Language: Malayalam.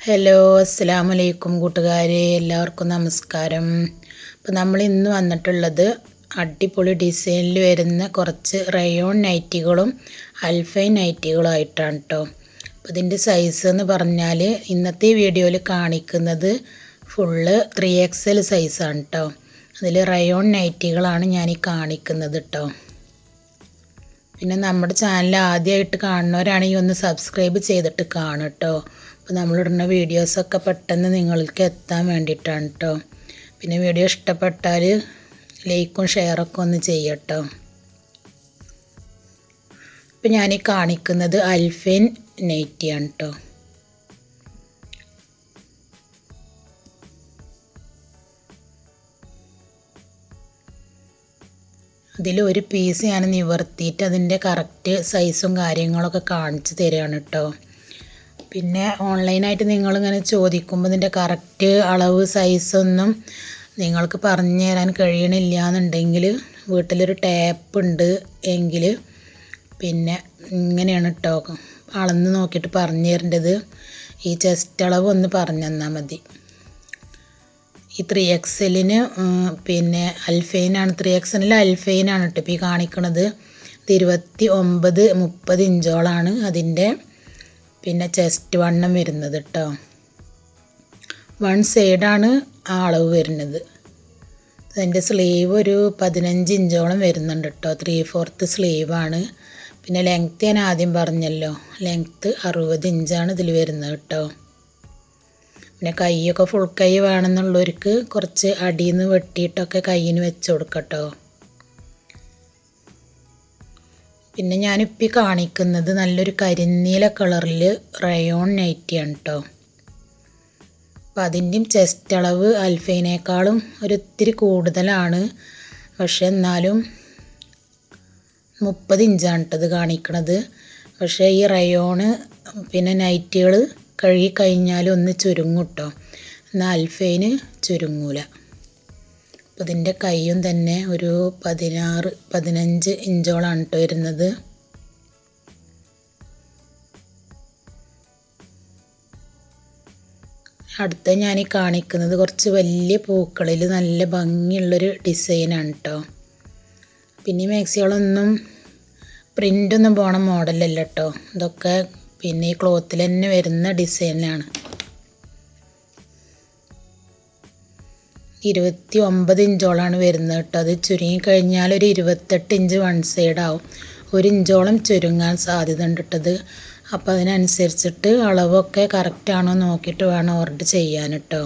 ഹലോ അസ്സാം വലൈക്കും കൂട്ടുകാരെ എല്ലാവർക്കും നമസ്കാരം. അപ്പോൾ നമ്മൾ ഇന്ന് വന്നിട്ടുള്ളത് അടിപൊളി ഡിസൈനിൽ വരുന്ന കുറച്ച് റയോൺ നൈറ്റികളും അൽഫൈൻ നൈറ്റികളും ആയിട്ടാണ് കേട്ടോ അപ്പോൾ ഇതിന്റെ സൈസ് എന്ന് പറഞ്ഞാൽ ഇന്നത്തെ വീഡിയോയിൽ കാണിക്കുന്നത് ഫുള്ള് ത്രീ എക്സ് എൽ സൈസാണ് കേട്ടോ അതിൽ റയോൺ നൈറ്റികളാണ് ഞാൻ ഈ കാണിക്കുന്നത് കേട്ടോ പിന്നെ നമ്മുടെ ചാനൽ ആദ്യമായിട്ട് കാണുന്നവരാണെങ്കിൽ ഒന്ന് സബ്സ്ക്രൈബ് ചെയ്തിട്ട് കാണും കേട്ടോ അപ്പോൾ നമ്മളിടുന്ന വീഡിയോസൊക്കെ പെട്ടെന്ന് നിങ്ങൾക്ക് എത്താൻ വേണ്ടിയിട്ടാണ് കേട്ടോ പിന്നെ വീഡിയോ ഇഷ്ടപ്പെട്ടാൽ ലൈക്കും ഷെയറൊക്കെ ഒന്ന് ചെയ്യട്ടോ ഇപ്പം ഞാൻ ഈ കാണിക്കുന്നത് അൽഫൈൻ നൈറ്റിയാണ് കേട്ടോ അതിൽ ഒരു പീസ് ഞാൻ നിവർത്തിയിട്ട് അതിന്റെ കറക്റ്റ് സൈസും കാര്യങ്ങളൊക്കെ കാണിച്ച് തരികയാണ് കേട്ടോ പിന്നെ ഓൺലൈനായിട്ട് നിങ്ങളിങ്ങനെ ചോദിക്കുമ്പോൾ ഇതിന്റെ കറക്റ്റ് അളവ് സൈസൊന്നും നിങ്ങൾക്ക് പറഞ്ഞു തരാൻ കഴിയണില്ല എന്നുണ്ടെങ്കിൽ വീട്ടിലൊരു ടാപ്പ് ഉണ്ട് എങ്കിൽ പിന്നെ ഇങ്ങനെയാണ് കേട്ടോ അളന്ന് നോക്കിയിട്ട് പറഞ്ഞു തരേണ്ടത്. ഈ ചെസ്റ്റ് അളവ് ഒന്ന് പറഞ്ഞു തന്നാൽ മതി. ഈ ത്രീ എക്സലിന് പിന്നെ അൽഫൈനാണ് ത്രീ എക്സലിൽ അൽഫൈനാണ് കേട്ടോ ഇപ്പോൾ ഈ കാണിക്കണത്. ഇരുപത്തി ഒമ്പത് മുപ്പത് ഇഞ്ചോളാണ് അതിന്റെ പിന്നെ ചെസ്റ്റ് വണ്ണം വരുന്നത് കേട്ടോ വൺ സൈഡാണ് ആ അളവ് വരുന്നത്. അതിന്റെ സ്ലീവ് ഒരു പതിനഞ്ച് ഇഞ്ചോളം വരുന്നുണ്ട് കേട്ടോ ത്രീ ഫോർത്ത് സ്ലീവാണ് പിന്നെ ലെങ്ത്ത് ഞാൻ ആദ്യം പറഞ്ഞല്ലോ. ലെങ്ത്ത് അറുപത് ഇഞ്ചാണ് ഇതിൽ വരുന്നത് കേട്ടോ പിന്നെ കൈയൊക്കെ ഫുൾ കൈ വേണമെന്നുള്ളവർക്ക് കുറച്ച് അടിയിൽ നിന്ന് വെട്ടിയിട്ടൊക്കെ കയ്യിന് വെച്ച് കൊടുക്കട്ടോ. പിന്നെ ഞാനിപ്പോൾ കാണിക്കുന്നത് നല്ലൊരു കരിനീല കളറിൽ റയോൺ നൈറ്റിയാണ് കേട്ടോ അപ്പം അതിന്റെയും ചെസ്റ്റ് അളവ് അൽഫൈനേക്കാളും ഒരിത്തിരി കൂടുതലാണ്. പക്ഷെ എന്നാലും മുപ്പത് ഇഞ്ചാണ് കേട്ടത് കാണിക്കണത്. പക്ഷേ ഈ റയോണ് പിന്നെ നൈറ്റികൾ കഴുകി കഴിഞ്ഞാൽ ഒന്ന് ചുരുങ്ങും കേട്ടോ എന്നാൽ അൽഫൈന് ചുരുങ്ങൂല. അപ്പോൾ ഇതിന്റെ കൈയും തന്നെ ഒരു പതിനാറ് പതിനഞ്ച് ഇഞ്ചോളാണ് കേട്ടോ വരുന്നത്. അടുത്ത ഞാൻ ഈ കാണിക്കുന്നത് കുറച്ച് വലിയ പൂക്കളിൽ നല്ല ഭംഗിയുള്ളൊരു ഡിസൈനാണ് കേട്ടോ പിന്നെ മാക്സികളൊന്നും പ്രിന്റൊന്നും പോണ മോഡലല്ല കേട്ടോ ഇതൊക്കെ പിന്നെ ഈ ക്ലോത്തിൽ തന്നെ വരുന്ന ഡിസൈനിലാണ്. ഇരുപത്തി ഒമ്പത് ഇഞ്ചോളാണ് വരുന്നത് കേട്ടോ. അത് ചുരുങ്ങി കഴിഞ്ഞാൽ ഒരു ഇരുപത്തെട്ട് ഇഞ്ച് വൺ സൈഡ് ആവും. ഒരു ഇഞ്ചോളം ചുരുങ്ങാൻ സാധ്യത ഉണ്ട് കേട്ടത് അപ്പോൾ അതിനനുസരിച്ചിട്ട് അളവൊക്കെ കറക്റ്റാണോ നോക്കിയിട്ട് വേണം ഓർഡർ ചെയ്യാൻ കേട്ടോ.